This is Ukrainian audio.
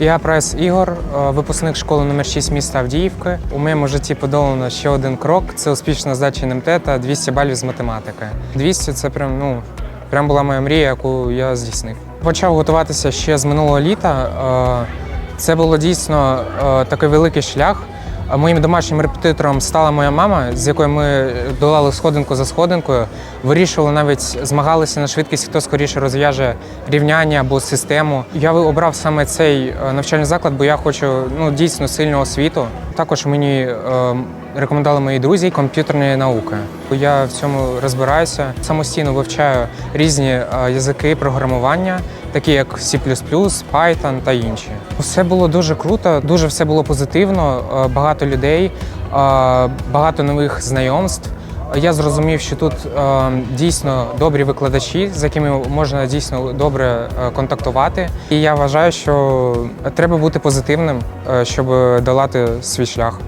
Я прес Ігор, е, випускник школи номер 6 міста Авдіївки. У моєму житті подолано ще один крок це успішна здача НМТ та 200 балів з математики. 200 це прям ну прям була моя мрія, яку я здійснив. Почав готуватися ще з минулого літа. Е, Це було дійсно е, такий великий шлях. Моїм домашнім репетитором стала моя мама, з якою ми долали сходинку за сходинкою. Вирішували навіть змагалися на швидкість, хто скоріше розв'яже рівняння або систему. Я обрав саме цей е, навчальний заклад, бо я хочу ну дійсно сильну освіту. Також мені е, рекомендували мої друзі комп'ютерної науки. Я в цьому розбираюся. Самостійно вивчаю різні е, язики програмування, такі як C++, Python та інші. Все було дуже круто, дуже все було позитивно. е, Багато людей, е, багато нових знайомств. Я зрозумів, що тут дійсно добрі викладачі, з якими можна дійсно добре контактувати. І я вважаю, що треба бути позитивним, щоб долати свій шлях.